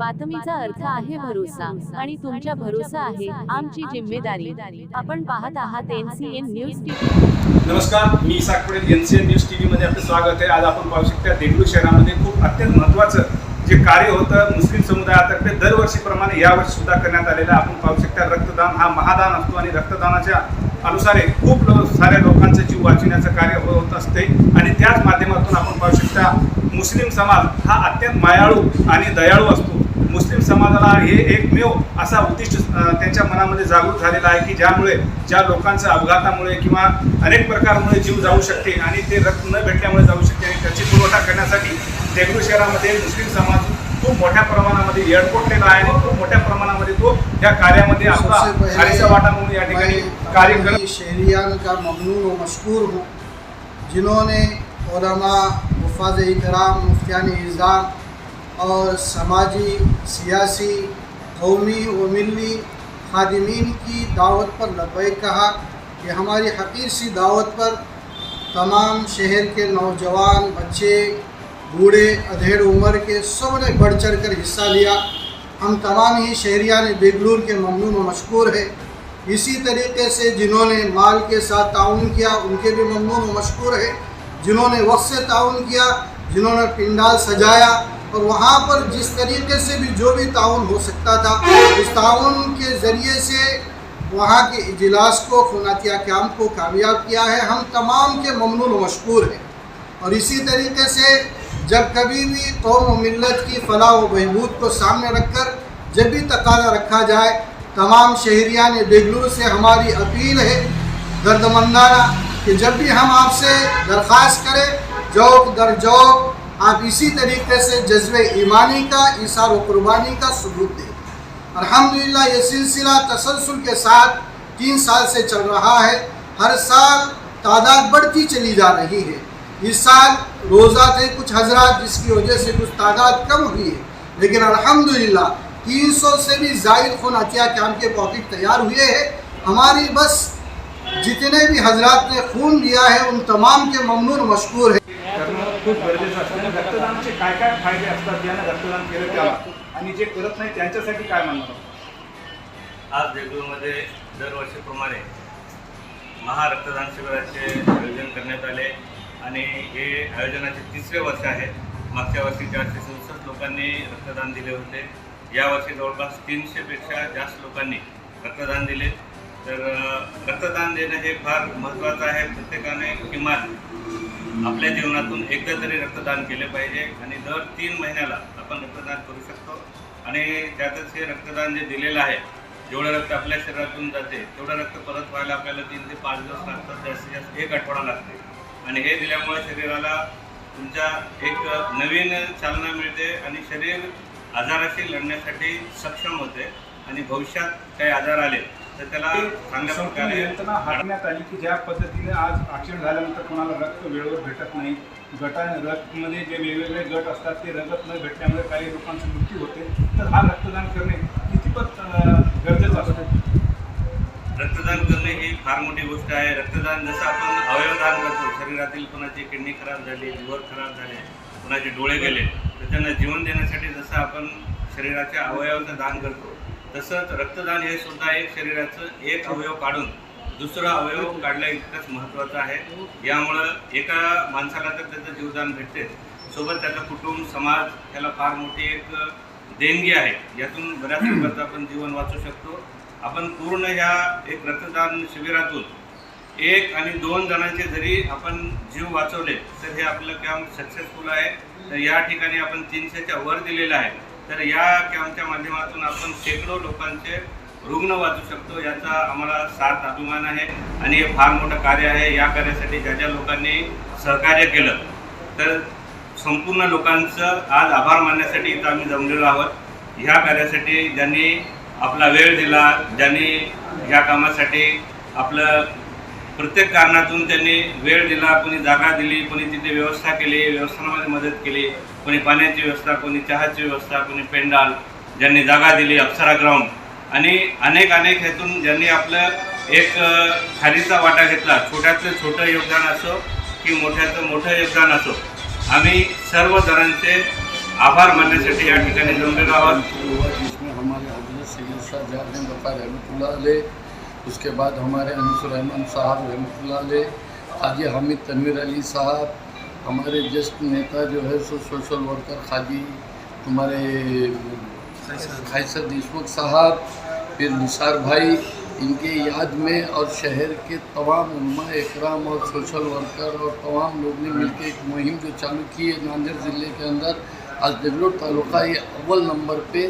बातमीचा अर्थ आहे भरोसा आणि तुमच्या भरोसा आहे आमची जिम्मेदारी. आपण पाहत आहात एनसीएन न्यूज टीव्ही नमस्कार मी इसाक एनसीएन न्यूज टीव्ही मध्ये आपलं स्वागत आहे. आज आपण पाहू शकता देगलूर शहरामध्ये खूप अत्यंत महत्वाचं जे कार्य होतं मुस्लिम समुदायातर्फे दरवर्षीप्रमाणे यावर्षी सुद्धा करण्यात आलेलं आपण पाहू शकता. रक्तदान हा महादान असतो आणि रक्तदानाच्या अनुसारे खूप साऱ्या लोकांचं जीव वाचवण्याचं कार्य हो- होत असते. आणि त्याच माध्यमातून आपण पाहू शकता मुस्लिम समाज हा अत्यंत मायाळू आणि दयाळू असतो. मुस्लिम समाजाला हे एकमेव असा उद्दिष्ट त्यांच्या मनामध्ये जागृत झालेला आहे की ज्यामुळे ज्या लोकांच्या अपघातामुळे किंवा अनेक प्रकारमुळे जीव जाऊ शकते आणि ते रक्त न भेटल्यामुळे जाऊ शकते आणि त्याची पुरवठा करण्यासाठी देगलूर शहरामध्ये मुस्लिम समाज खूप मोठ्या प्रमाणामध्ये एअरपोर्टलेला आहे आणि खूप मोठ्या प्रमाणामध्ये तो या कार्यामध्ये आपला खारीचा वाटा म्हणून या ठिकाणी कार्य करत शहरियान का ममनून व मशहूर हूँ जिन्होंने उलमा मुफाज इकराम मुफ्तियान इज़ाम और समाजी सियासी कौमी व मिली खादिमीन की दावत पर लबैक कहा कि हमारी हकीर सी दावत पर तमाम शहर के नौजवान बच्चे बूढ़े अधेड़ उम्र के सब ने बढ़ चढ़ कर हिस्सा लिया। हम तमाम ही शहरियान बेगलूर के ममनून व मशहूर है। इसी तरीके से जिन्होंने माल के साथ ताउन किया उनके भी ममनून व मशहूर है। जिन्होंने वक्त से ताउन किया जिन्होंने पिंडाल सजाया और वहाँ पर जिस तरीके से भी जो भी ताउन हो सकता था उस ताउन के ज़रिए से वहाँ के इजलास को खुनातिया कैम्प को कामयाब किया है हम तमाम के ममनून व मशहूर हैं और इसी तरीके से जब कभी भी कौम व मिलत की फलाह व बहबूद को सामने रखकर जब भी तकाजा रखा जाए तमाम शहरियान बेगलूर से हमारी अपील है दर्दमंदाना कि जब भी हम आपसे दरख्वास्त करें जौक दर जौक आप इसी तरीके से जज्ब ईमानी का इसार व कुर्बानी का सबूत दें अल्हम्दुलिल्लाह ये सिलसिला तसलसल के साथ तीन साल से चल रहा है हर साल तादाद बढ़ती चली जा रही है इस साल रोज़ा थे कुछ हजरात जिसकी वजह से कुछ तादाद कम हुई है लेकिन अल्हम्दुलिल्लाह तीन सौ से भी जायद खून अतिया कैम्प के पॉकेट तैयार हुए हैं हमारी बस जितने भी हजरात ने खून दिया है उन तमाम के ममनून मशहूर है करणं खूप गरजेचं असतं आणि रक्तदानाचे काय काय फायदे असतात ज्यानं रक्तदान केलं त्याला आणि जे करत नाही त्यांच्यासाठी काय म्हणणार? आज देगलूरमध्ये दरवर्षीप्रमाणे महारक्तदान शिबिराचे आयोजन करण्यात आले. आणि हे आयोजनाचे तिसरे वर्ष आहे. मागच्या वर्षी चारशे सदुसष्ट लोकांनी रक्तदान दिले होते. यावर्षी जवळपास तीनशेपेक्षा जास्त लोकांनी रक्तदान दिले. तर रक्तदान देणं हे फार महत्त्वाचं आहे. प्रत्येकाने किमान आपल्या जीवनातून एकदा तरी रक्तदान केले पाहिजे आणि दर तीन महिन्याला आपण रक्तदान करू शकतो. आणि त्यातच हे रक्तदान जे दिलेलं आहे जेवढं रक्त आपल्या शरीरातून जाते तेवढं रक्त परत व्हायला आपल्याला तीन ते पाच दिवस लागतात जास्तीत जास्त एक आठवडा लागते. आणि हे दिल्यामुळे शरीराला तुमच्या एक नवीन चालना मिळते आणि शरीर आजाराशी लढण्यासाठी सक्षम होते. आणि भविष्यात काही आजार आले तर त्याला चांगल्या प्रकारे यंत्रणा हाकण्यात आली की ज्या पद्धतीने आज ऍक्सिडेंट झाल्यानंतर कोणाला रक्त वेळेवर भेटत नाही. गटा रक्तमध्ये जे वेगवेगळे गट असतात ते रगत न भेटल्यामुळे काही लोकांचा मृत्यू होते. तर हा रक्तदान करणे कितीपत गरजेचं असतं. रक्तदान करणे ही फार मोठी गोष्ट आहे. रक्तदान जसं आपण अवयवदान करतो शरीरातील कोणाची किडनी खराब झाली लिव्हर खराब झाले कोणाचे डोळे गेले तर त्यांना जीवन देण्यासाठी जसं आपण शरीराच्या अवयवाचं दान करतो तसंच रक्तदान हे सुद्धा एक शरीराचं एक अवयव काढून दुसरा अवयव काढला इतकंच महत्त्वाचं आहे. यामुळं एका माणसाला तर त्याचं जीवदान भेटते सोबत त्याचं कुटुंब समाज ह्याला फार मोठी एक देणगी आहे. यातून बऱ्याच लोकांचं आपण जीवन वाचू शकतो. आपण पूर्ण ह्या एक रक्तदान शिबिरातून एक आणि दोन जणांचे जरी आपण जीव वाचवले तर हे आपलं काम सक्सेसफुल आहे. तर या ठिकाणी आपण तीनशेच्या वर दिलेलं आहे. तर या कॅम्पच्या माध्यमातून आपण शेकडो लोकांचे रुग्ण वाचू शकतो याचा आम्हाला साथ अभिमान आहे. आणि हे फार मोठं कार्य आहे. या कार्यासाठी ज्या ज्या लोकांनी सहकार्य केलं तर संपूर्ण लोकांचं आज आभार मानण्यासाठी इथं आम्ही जमलेलो आहोत. ह्या कार्यासाठी ज्यांनी आपला वेळ दिला ज्यांनी ह्या कामासाठी आपलं प्रत्येक कारणातून त्यांनी वेळ दिला कोणी जागा दिली कोणी तिथे व्यवस्था केली व्यवस्थानामध्ये मदत केली कोणी पाण्याची व्यवस्था कोणी चहाची व्यवस्था कोणी पेंडाल ज्यांनी जागा दिली अप्सरा ग्राउंड. आणि अनेक अनेक ह्यातून ज्यांनी आपलं एक खालीचा वाटा घेतला छोट्यातलं छोटं योगदान असो की मोठ्याचं मोठं योगदान असो आम्ही सर्व जणांचे आभार मानण्यासाठी या ठिकाणी जमलेलो आहोत. हुआ जिसमें हमारे हजरत सैयद शाह जहान बफा रहमतुल्लाह अलैह उसके बाद हमारे अनसुर रहमान साहब रहमतुल्लाह अलैह हाजी हामिद तनवीर अली साहब हमारे ज्येष्ठ नेता जो है सो सोशल वर्कर खाजी तुम्हारे खैसर देशमुख साहब फिर निसार भाई इनके याद में और शहर के तमाम उलमा इकराम और सोशल वर्कर और तमाम लोग ने मिलकर एक मुहिम जो चालू की है नांदेड़ ज़िले के अंदर आज देवलोट तालुका ये अव्वल नंबर पे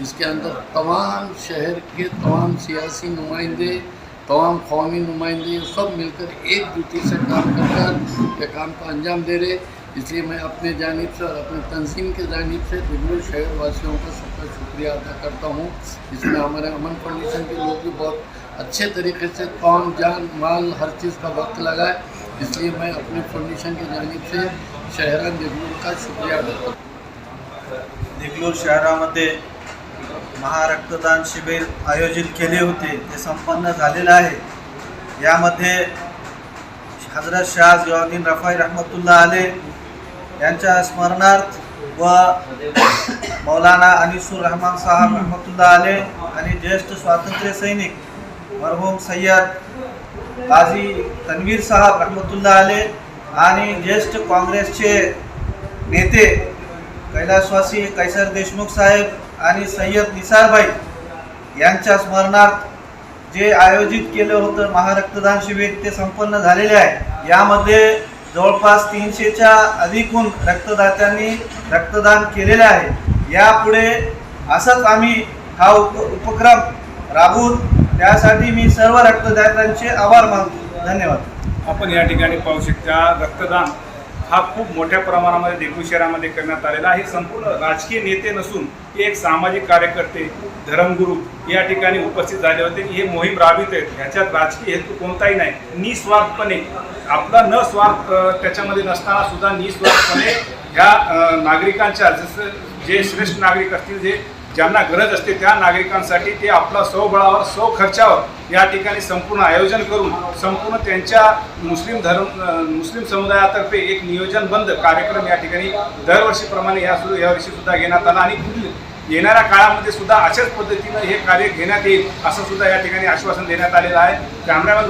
खून का तौन करते जा रहा है इसके अंदर तमाम शहर के तमाम सियासी नुमाइंदे तमाम कौमी नुमाइंदे ये सब मिलकर एकजुटी से काम कर कर ये काम को अंजाम दे रहे इसलिए मैं अपने जानिब से और अपने तंजीम के जानिब से दिग्गज शहर वासियों का सबका शुक्रिया अदा करता हूँ इसमें हमारे अमन फाउंडेशन के लोग भी बहुत अच्छे तरीके से कौन जान माल हर चीज़ का वक्त लगाए इसलिए मैं अपने फाउंडेशन की जानिब से शहरान दिग्गज का शुक्रिया अदा करता हूँ देगलूर शहरामध्ये महारक्तदान शिबिर आयोजित केले होते. ते संपन्न झालेलं आहे. यामध्ये हजरत शाह जियाउद्दीन रफाई रहमतुल्ला आले. यांच्या स्मरणार्थ व मौलाना अनिसुर रहमान साहब रहमतुल्ला आले आणि ज्येष्ठ स्वातंत्र्य सैनिक मरहूम सय्यद गाझी तन्वीर साहब रहमतुल्ला आले आणि ज्येष्ठ काँग्रेसचे नेते कैलासवासी कैसर देशमुख साहेब आणि सय्यद निसारभाई यांच्या स्मरणार्थ जे आयोजित केलं होतं महारक्तदान शिबिर ते संपन्न झालेले आहे. यामध्ये जवळपास तीनशेच्या अधिकहून रक्तदात्यांनी रक्तदान केलेले आहे. यापुढे असंच आम्ही हा उप उपक्रम राबवून त्यासाठी मी सर्व रक्तदात्यांचे आभार मानतो. धन्यवाद. आपण या ठिकाणी पाहू शकता रक्तदान हा खूप मोठ्या प्रमाणामध्ये देगलूर शहरामध्ये करण्यात आलेला आहे. संपूर्ण राजकीय नेते नसून हे एक सामाजिक कार्यकर्ते धर्मगुरू या ठिकाणी उपस्थित झाले होते. हे मोहीम राबवित आहेत. ह्याच्यात राजकीय हेतू कोणताही नाही. निस्वार्थपणे आपला न स्वार्थ त्याच्यामध्ये नसताना सुद्धा निस्वार्थपणे ह्या नागरिकांच्या जसं जे श्रेष्ठ नागरिक असतील जे ज्यांना गरज असते त्या नागरिकांसाठी ते आपला स्वबळावर स्व खर्चावर या ठिकाणी संपूर्ण आयोजन करून संपूर्ण त्यांच्या मुस्लिम धर्म मुस्लिम समुदायातर्फे एक नियोजनबंद कार्यक्रम या ठिकाणी दरवर्षीप्रमाणे या सुरू यावर्षी सुद्धा घेण्यात आला आणि येणाऱ्या काळामध्ये सुद्धा अशाच पद्धतीनं हे कार्य घेण्यात येईल असं सुद्धा या ठिकाणी आश्वासन देण्यात आलेलं आहे. कॅमेरामॅन